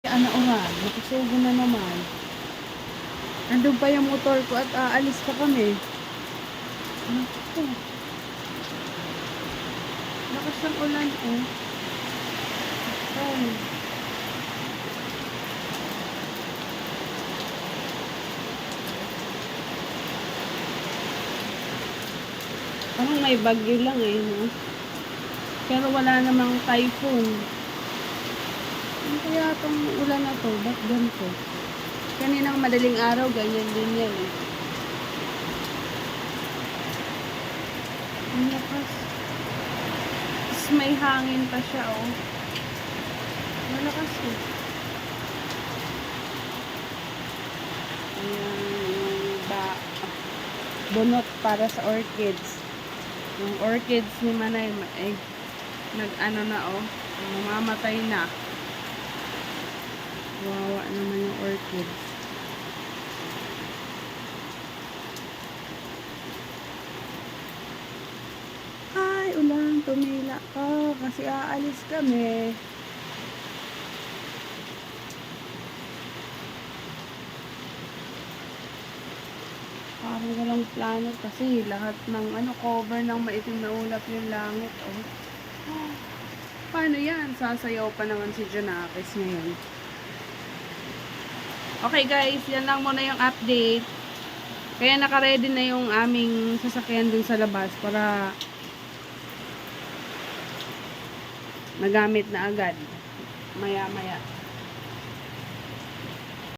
Ano uran, nakasugo na naman. Nandun pa yung motor ko at aalis pa kami. Naku. Lakas ng ulan eh. Ay. Parang may bagyo lang eh, no? Pero wala namang typhoon. Ano kaya itong ulan na to? Ba't ganito? Kaninang madaling araw, ganyan din yan eh. Ang lakas. Tapos may hangin pa siya, oh. Malakas eh. Ayan, ba bunot para sa orchids. Yung orchids ni Manay, ma- eh, nag-ano na, oh. Mamamatay na. Orchids. Ay, ulan, tumila ka kasi aalis kami. Parang walang plano kasi lahat ng ano cover ng maitim na ulap yung langit. Oh. Ah, Paano yan? Sasayaw pa naman si Janakis ngayon. Okay guys, yan lang muna yung update. Kaya naka-ready na yung aming sasakyan dun sa labas para magamit na agad. Maya-maya.